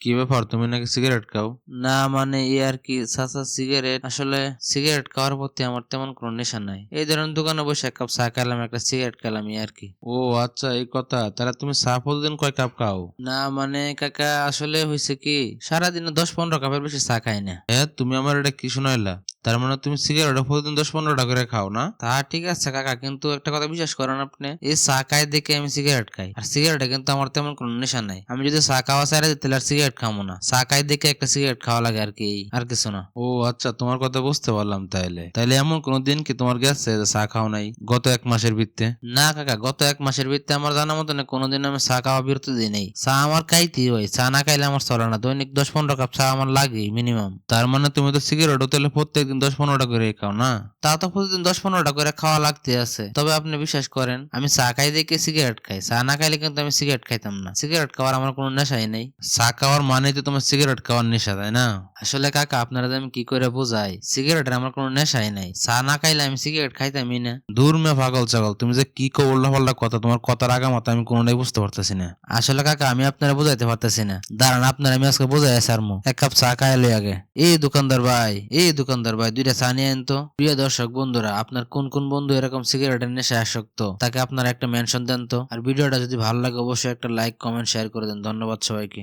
কি ব্যাপার তুমি নাকি সিগারেট খাও? না মানে এ আর কি চাচা সিগারেট আসলে সিগারেট খাওয়ার প্রতি আমার তেমন কোনো নেশা নাই। এই ধরনের দোকানে বসে এক কাপ চা খেলাম একটা সিগারেট খেলাম ই আর কি। ও আচ্ছা এই কথা। তাহলে তুমি চা প্রতিদিন কয় কাপ খাও? না মানে কাকা আসলে হয়েছে কি সারাদিনে দশ পনেরো কাপের বেশি চা খাই না। হ্যাঁ তুমি আমার এটা কি শোনাইলা? তার মানে তুমি সিগারেট প্রতিদিন দশ পনেরোটা করে খাও না? তা ঠিক আছে কাকা কিন্তু একটা কথা বিশ্বাস করেন আপনি এই চা খাই দেখে আমি সিগারেট খাই। আর সিগারেটে কিন্তু আমার তেমন কোনো নেশা নাই। আমি যদি চা খাওয়া চাই তাহলে আর সিগারেট খাব না। চা খাই দেখে একটা সিগারেট খাওয়া লাগে আর কি আর কিছু না। ও আচ্ছা তোমার কথা বুঝতে পারলাম তাইলে। তাইলে এমন কোন দিন কি তোমার গেছে যে চা খাও নাই গত এক মাসের ভিত্তে না কাকা গত এক মাসের ভিত্তে আমার জানা মতো না কোনোদিন আমি চা খাওয়া বিরতি দিই নেই। চা আমার খাইতেই হয় চা না খাইলে আমার চলে না। দৈনিক দশ পনেরো কাপ চা আমার লাগে মিনিমাম তার মানে তুমি তো সিগারেট সিগারেটও তাহলে প্রত্যেকদিন দশ পনেরোটা করে খাও, না? তা তো প্রতিদিন দশ পনেরোটা করে খাওয়া লাগতে আছে। তবে আপনি বিশ্বাস করেন, আমি চা খাই দেখে সিগারেট খাই। চা না খাইলে কিন্তু আমি সিগারেট খাইতাম না। সিগারেট খাওয়ার আমার কোনো নেশাই নেই। চা খাওয়ার মানে তো তোমার সিগারেট খাওয়ার নেশা, তাই না? আসলে কাকা, আপনারা আমি কি করে বোঝাই? সিগারেটের আমার কোনো নেশাই নাই। চা না খাইলে আমি সিগারেট খাইতামই না। দূর মে পাগল ছাগল তুমি যে কি কো উল্টা পাল্টা কথা, তোমার কথার আগা আমি কোনোটাই বুঝতে পারতেছি না। আসলে কাকা, আমি আপনারা বোঝাইতে পারতেছি না। দাঁড়ান, আপনার আমি আজকে বোঝাই সারমু এক কাপ চা খাইলে আগে। এই দোকানদার ভাই, এই দোকানদার ভাই, দুইটা চা নিয়ে আনতো প্রিয় দর্শক, বন্ধুরা, আপনার কোন কোন বন্ধু এরকম সিগারেটের নেশায় আসক্ত, তাকে আপনার একটা মেনশন দেন তো। আর ভিডিওটা যদি ভালো লাগে, অবশ্যই একটা লাইক কমেন্ট শেয়ার করে দেন। ধন্যবাদ সবাইকে।